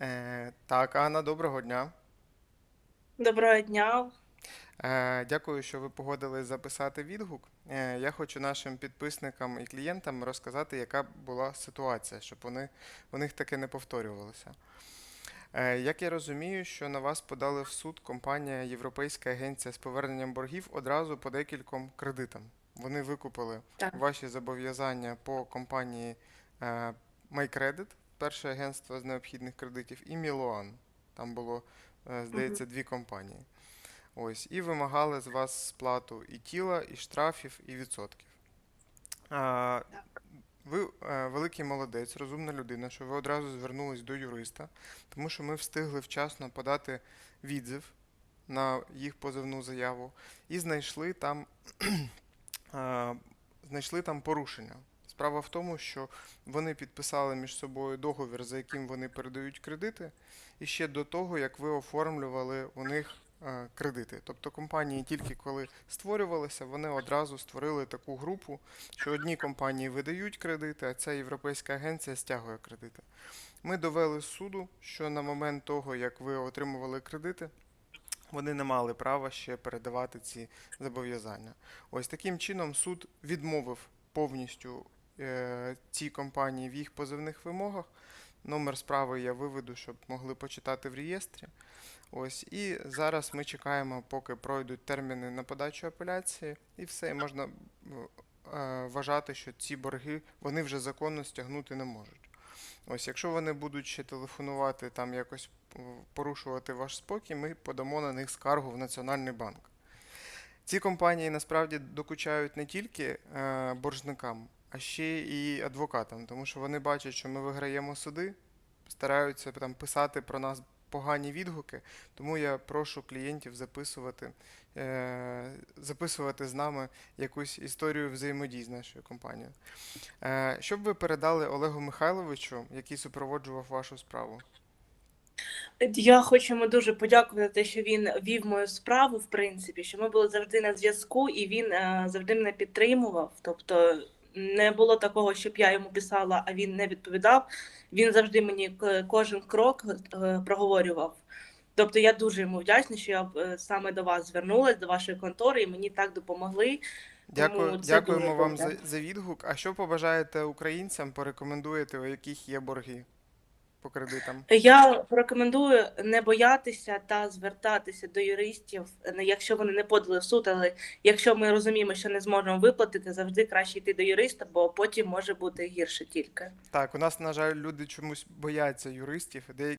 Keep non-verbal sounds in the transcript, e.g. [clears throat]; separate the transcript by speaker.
Speaker 1: Е, так, Анна, доброго дня.
Speaker 2: Доброго дня.
Speaker 1: Е, дякую, що ви погодились записати відгук. Е, я хочу нашим підписникам і клієнтам розказати, яка була ситуація, щоб вони, у них таке не повторювалося. Е, як я розумію, що на вас подали в суд компанія Європейська агенція з поверненням боргів одразу по декільком кредитам. Вони викупили
Speaker 2: Так.
Speaker 1: ваші зобов'язання по компанії е, MyCredit, перше агентство з необхідних кредитів, і Мілуан. Там було, е, здається, дві компанії. Ось, і вимагали з вас сплату і тіла, і штрафів, і відсотків. А, ви е, великий молодець, розумна людина, що ви одразу звернулись до юриста, тому що ми встигли вчасно подати відзив на їх позовну заяву і знайшли там, [clears throat] знайшли там порушення. Справа в тому, що вони підписали між собою договір, за яким вони передають кредити, і ще до того, як ви оформлювали у них е, кредити. Тобто компанії тільки коли створювалися, вони одразу створили таку групу, що одні компанії видають кредити, а ця європейська агенція стягує кредити. Ми довели суду, що на момент того, як ви отримували кредити, вони не мали права ще передавати ці зобов'язання. Ось таким чином суд відмовив повністю е, цій компанії в їх позивних вимогах. Номер справи я виведу, щоб могли почитати в реєстрі. Ось і зараз ми чекаємо, поки пройдуть терміни на подачу апеляції, і все, і можна е, вважати, що ці борги вони вже законно стягнути не можуть. Ось, якщо вони будуть ще телефонувати, там якось е, порушувати ваш спокій, ми подамо на них скаргу в Національний банк. Ці компанії насправді докучають не тільки е, боржникам, а ще і адвокатам, тому що вони бачать, що ми виграємо суди, стараються там писати про нас погані відгуки. Тому я прошу клієнтів записувати, е, записувати з нами якусь історію взаємодії з нашою компанією. Е, що б ви передали Олегу Михайловичу, який супроводжував вашу справу?
Speaker 2: Я хочу йому дуже подякувати те, що він вів мою справу, в принципі, що ми були завжди на зв'язку, і він е, завжди мене підтримував. Тобто не було такого, щоб я йому писала, а він не відповідав. Він завжди мені кожен крок е, проговорював. Тобто я дуже йому вдячна, що я е, саме до вас звернулася, до вашої контори, і мені так допомогли.
Speaker 1: Дякую,
Speaker 2: Тому
Speaker 1: дякуємо вам за, за відгук. А що побажаєте українцям, порекомендуєте, у яких є борги по кредитам?
Speaker 2: Я порекомендую не боятися та звертатися до юристів, якщо вони не подали в суд, але якщо ми розуміємо, що не зможемо виплатити, завжди краще йти до юриста, бо потім може бути гірше тільки.
Speaker 1: Так, у нас, на жаль, люди чомусь бояться юристів. Деякі